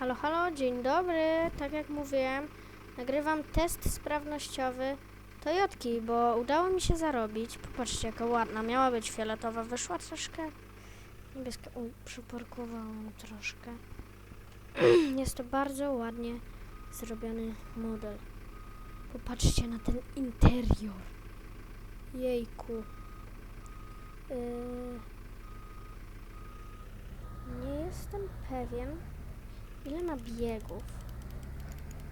Halo, halo, dzień dobry. Tak jak mówiłem, nagrywam test sprawnościowy Toyotki, bo udało mi się zarobić. Popatrzcie, jaka ładna. Miała być fioletowa, wyszła troszkę niebieska. Uj, przyparkowałam troszkę. Jest to bardzo ładnie zrobiony model. Popatrzcie na ten interior. Jejku. Yy... Nie jestem pewien, ile ma biegów.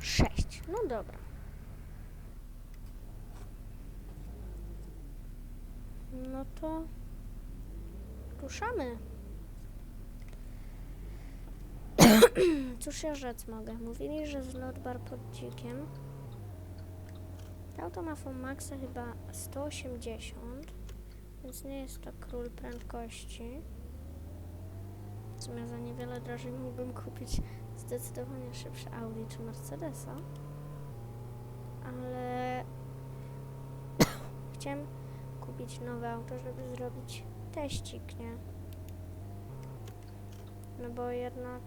Sześć. No dobra. No to ruszamy. Cóż ja rzec mogę? Mówili, że zlot bar pod dzikiem. To auto ma Maxa chyba 180, więc nie jest to król prędkości. W sumie za niewiele drożej mógłbym kupić zdecydowanie szybsze Audi czy Mercedesa. Ale chciałem kupić nowe auto, żeby zrobić teścik, nie? No bo jednak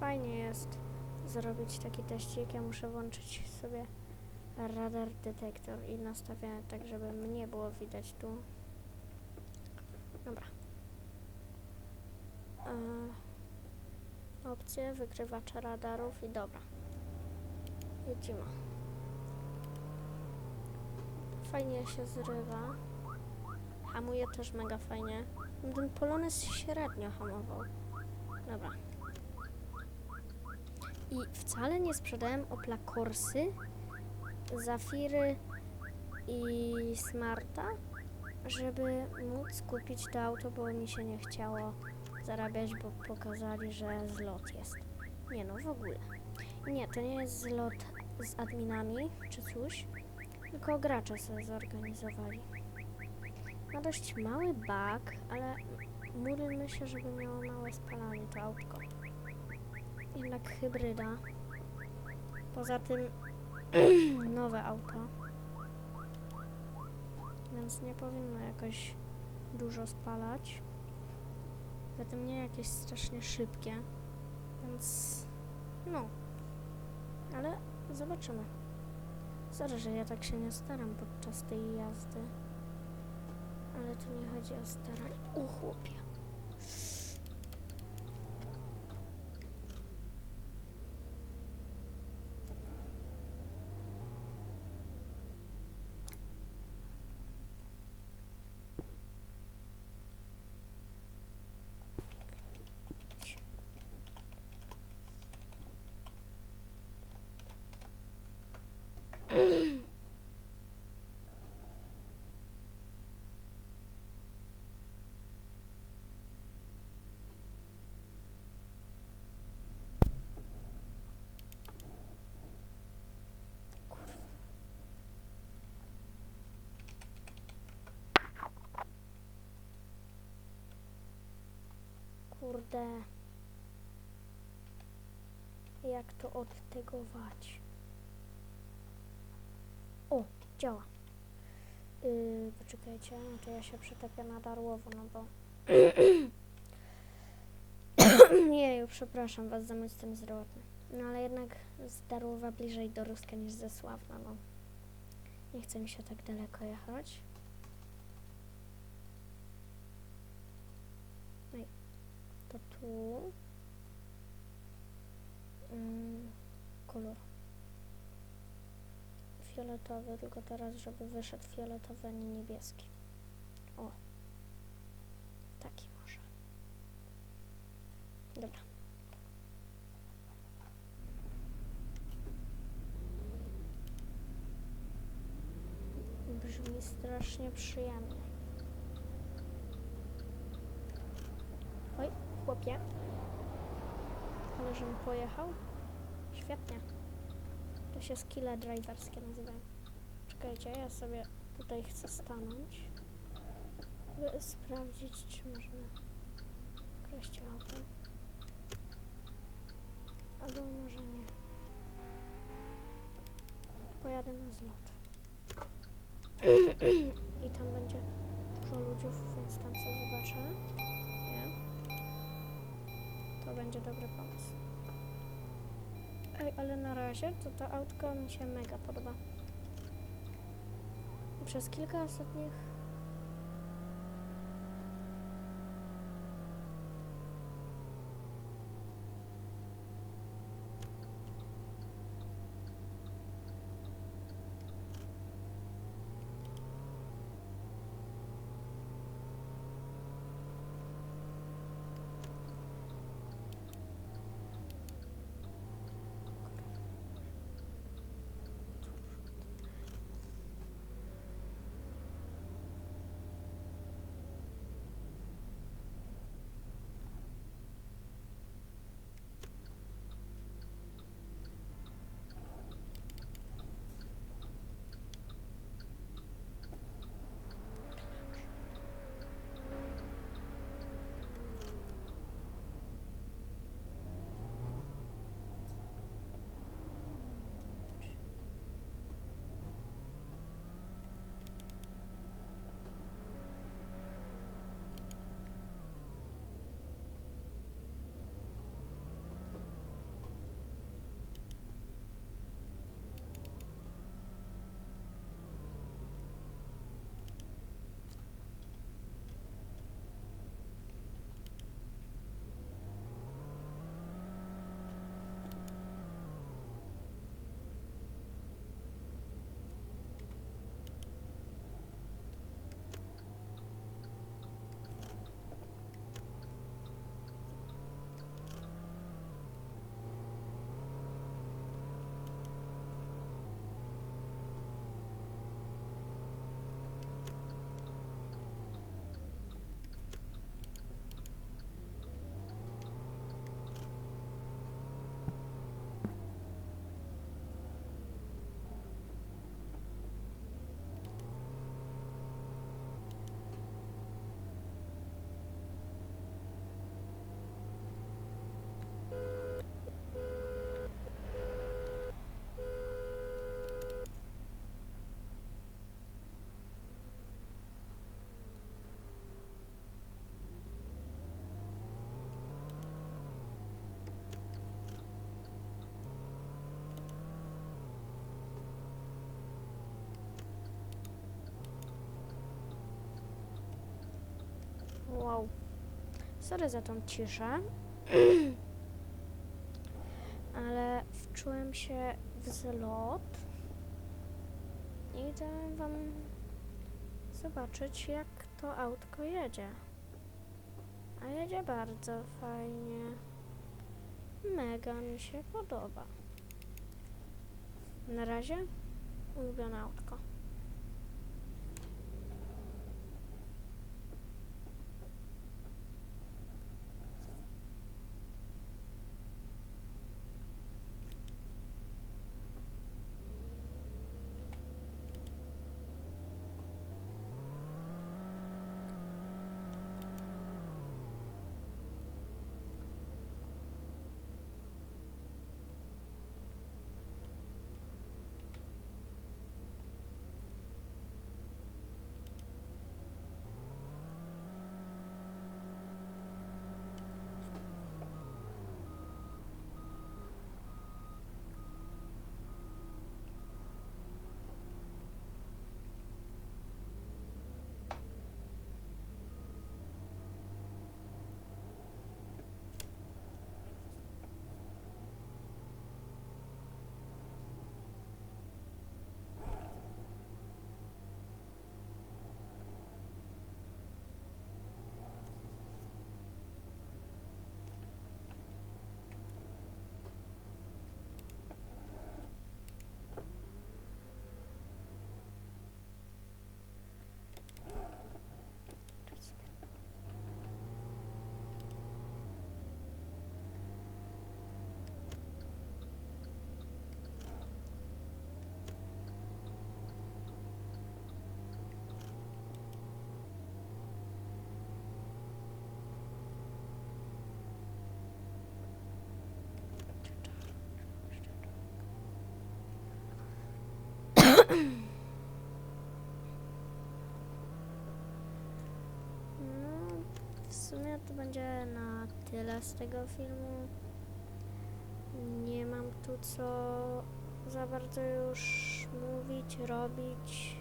fajnie jest zrobić taki teścik. Ja muszę włączyć sobie radar detektor i nastawię tak, żeby mnie było widać tu. Dobra. E, opcje wykrywacza radarów i dobra. Jedziemy. Fajnie się zrywa. Hamuje też mega fajnie. Ten Polones średnio hamował. Dobra. I wcale nie sprzedałem Opla Corsy, Zafiry i Smarta, żeby móc kupić to auto, bo mi się nie chciało zarabiać, bo pokazali, że zlot jest. Nie no, w ogóle. Nie, to nie jest zlot z adminami czy coś, tylko gracze sobie zorganizowali. Ma dość mały bug, ale módlmy się, żeby miało małe spalanie to autko. Jednak hybryda. Poza tym nowe auto. Więc nie powinno jakoś dużo spalać. Zatem nie jakieś strasznie szybkie. Więc no. Ale zobaczymy. Sorry, że ja tak się nie staram podczas tej jazdy. Ale tu nie chodzi o staranie. U chłopie. Kurde. Jak to odtegować? O, działa. Yy, poczekajcie, to ja się przetapię na darłowo, no bo... Jeju, przepraszam was za mój stan zdrowotny. No ale jednak z Darłowa bliżej do Ruska niż ze Sławna, no. Nie chce mi się tak daleko jechać. No i to tu. Mm, kolor. Fioletowy, tylko teraz, żeby wyszedł fioletowy, a nie niebieski. O. Taki może. Dobra. Brzmi strasznie przyjemnie. Oj, chłopie. Ale żebym pojechał? Świetnie. To się skille driverskie nazywają. Czekajcie, ja sobie tutaj chcę stanąć. By sprawdzić, czy można kraść auto. Albo może nie. Pojadę na zlot. I tam będzie dużo ludziów, więc tam co zobaczę. Nie? To będzie dobry pomysł. Ej, ale na razie to to autko mi się mega podoba. Przez kilka ostatnich Sorry za tą ciszę. Ale wczułem się w zlot. I dałem wam zobaczyć, jak to autko jedzie. A jedzie bardzo fajnie. Mega mi się podoba. Na razie ulubione autko. No, w sumie to będzie na tyle z tego filmu. Nie mam tu co za bardzo już mówić, robić.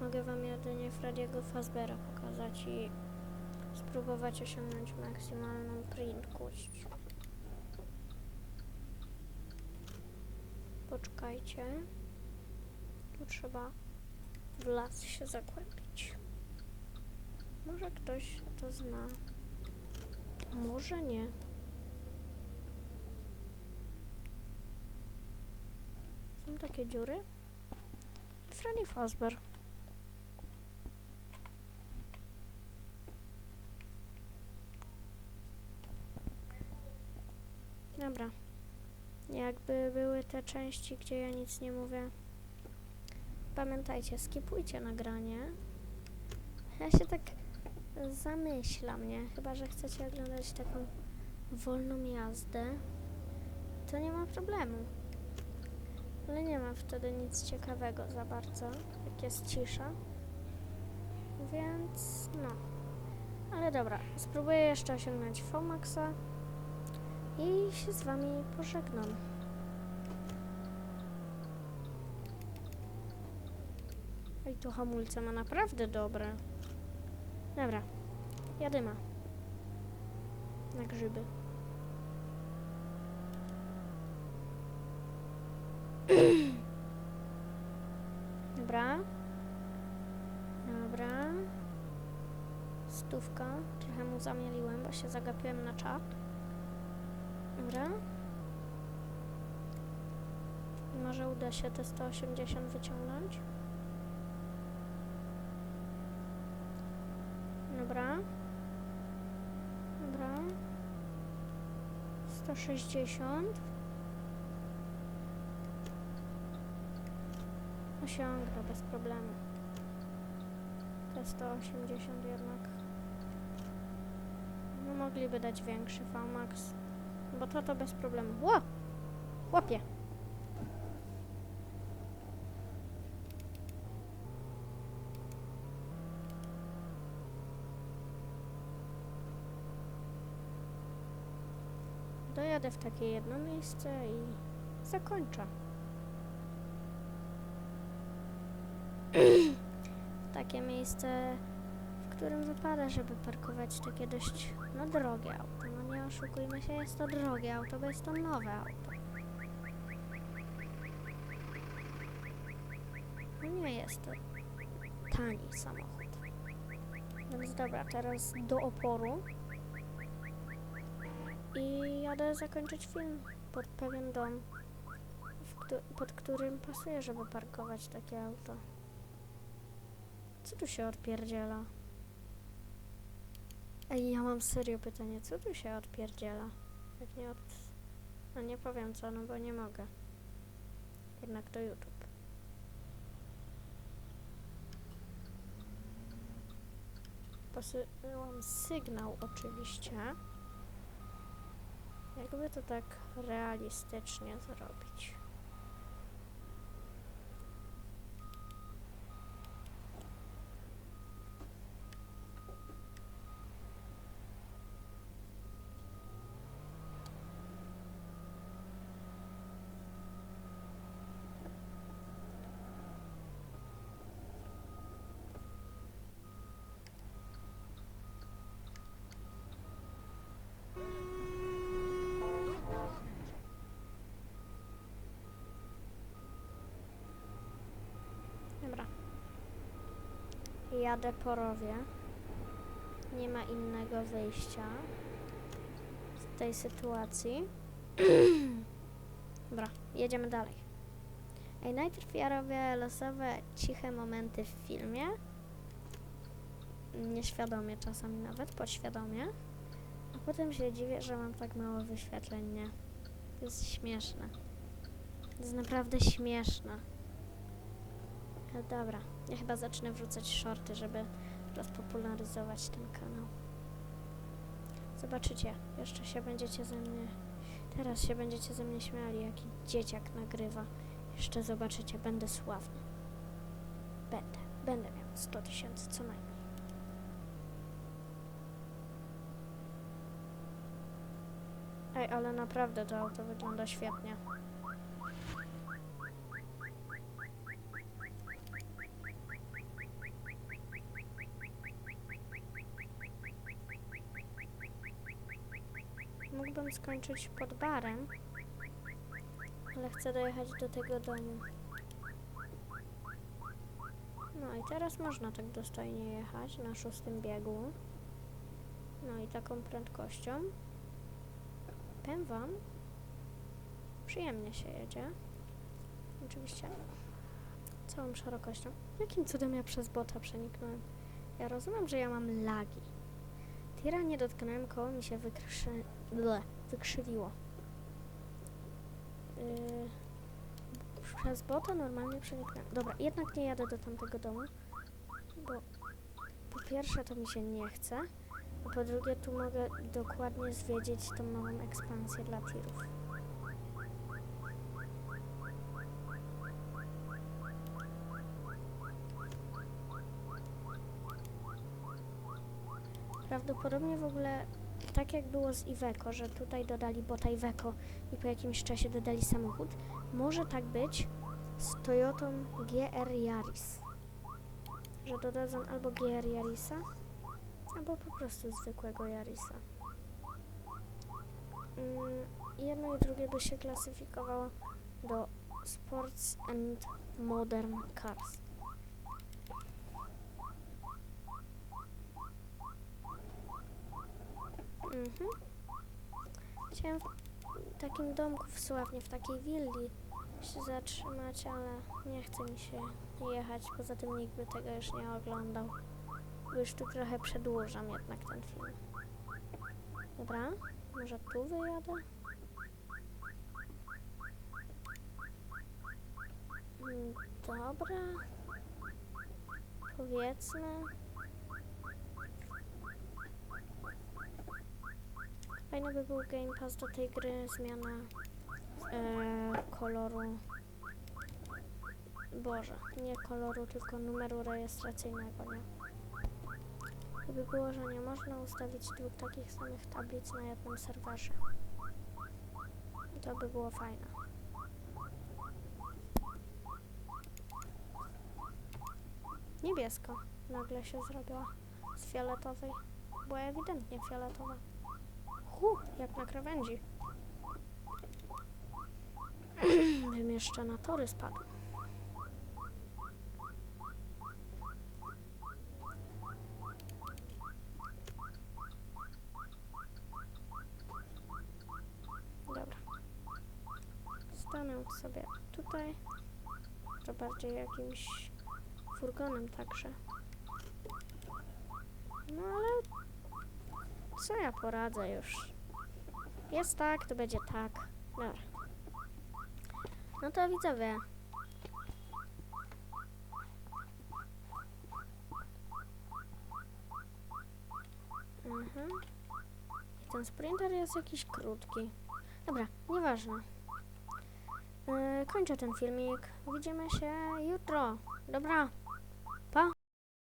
Mogę wam jedynie Frediego Fazbera pokazać i spróbować osiągnąć maksymalną prędkość. Poczekajcie. Trzeba w las się zagłębić. Może ktoś to zna. Może nie. Są takie dziury? Freddy Fazbear. Dobra. Jakby były te części, gdzie ja nic nie mówię. Pamiętajcie, skipujcie nagranie. Ja się tak zamyślam, nie? Chyba, że chcecie oglądać taką wolną jazdę, to nie ma problemu. Ale nie ma wtedy nic ciekawego za bardzo, jak jest cisza. Więc no. Ale dobra, spróbuję jeszcze osiągnąć Fomaxa i się z wami pożegnam. Tu hamulce ma naprawdę dobre. Dobra, jadyma. Na grzyby. Dobra. Dobra. Stówka. Trochę mu zamieliłem, bo się zagapiłem na czat. Dobra. Może uda się te 180 wyciągnąć. Dobra. Dobra. 160. Osiągnę bez problemu. Te 180 jednak. No mogliby dać większy VMAX. Bo to to bez problemu. Ło! Łapie! Dojadę w takie jedno miejsce i zakończę. takie miejsce, w którym wypada, żeby parkować takie dość no, drogie auto. No nie oszukujmy się, jest to drogie auto, bo jest to nowe auto. No nie jest to tani samochód. Więc dobra, teraz do oporu. I jadę zakończyć film pod pewien dom, pod którym pasuje, żeby parkować takie auto. Co tu się odpierdziela? Ej, ja mam serio pytanie, co tu się odpierdziela? Jak nie od... No nie powiem co, no bo nie mogę. Jednak to YouTube. Posyłam sygnał oczywiście. Jakby to tak realistycznie zrobić. Dobra. Jadę po rowie. Nie ma innego wyjścia z tej sytuacji. Dobra, jedziemy dalej. Ej, najpierw ja robię losowe, ciche momenty w filmie. Nieświadomie czasami nawet, podświadomie. A potem się dziwię, że mam tak mało wyświetleń, nie? To jest śmieszne. To jest naprawdę śmieszne. No dobra, ja chyba zacznę wrzucać shorty, żeby rozpopularyzować ten kanał. Zobaczycie, jeszcze się będziecie ze mnie... Teraz się będziecie ze mnie śmiali, jaki dzieciak nagrywa. Jeszcze zobaczycie, będę sławny. Będę, będę miał 100 tysięcy co najmniej. Ej, ale naprawdę to auto wygląda świetnie. Chciałbym skończyć pod barem, ale chcę dojechać do tego domu. No i teraz można tak dostojnie jechać na szóstym biegu. No i taką prędkością. Powiem wam, przyjemnie się jedzie. Oczywiście całą szerokością. Jakim cudem ja przez bota przeniknąłem? Ja rozumiem, że ja mam lagi. Tira nie dotknąłem, koło mi się wykrzy... Ble, wykrzywiło. Yy, przez bota normalnie przeniknąłem. Dobra, jednak nie jadę do tamtego domu, bo po pierwsze to mi się nie chce, a po drugie tu mogę dokładnie zwiedzić tą nową ekspansję dla tirów. Prawdopodobnie w ogóle tak jak było z Iveco, że tutaj dodali bota Iveco i po jakimś czasie dodali samochód, może tak być z Toyotą GR Yaris. Że dodadzą albo GR Yarisa, albo po prostu zwykłego Yarisa. Mm, jedno i drugie by się klasyfikowało do Sports and Modern Cars. Mhm. Chciałem w takim domku w Sławnie, w takiej willi się zatrzymać, ale nie chce mi się jechać. Poza tym nikt by tego już nie oglądał. Bo już tu trochę przedłużam jednak ten film. Dobra, może tu wyjadę? Mm, Dobra. Powiedzmy. Fajny by był Game Pass do tej gry, zmiana e, koloru. Boże, nie koloru, tylko numeru rejestracyjnego, nie? Gdyby było, że nie można ustawić dwóch takich samych tablic na jednym serwerze. To by było fajne. Niebiesko nagle się zrobiła z fioletowej. Była ewidentnie fioletowa. Hu, jak na krawędzi. Bym jeszcze na tory spadł. Dobra. Stanę sobie tutaj. To bardziej jakimś furgonem także. No ale co ja poradzę już? Jest tak, to będzie tak. Dobra. No to widzowie. Mhm. I ten sprinter jest jakiś krótki. Dobra, nieważne. Yy, kończę ten filmik. Widzimy się jutro. Dobra,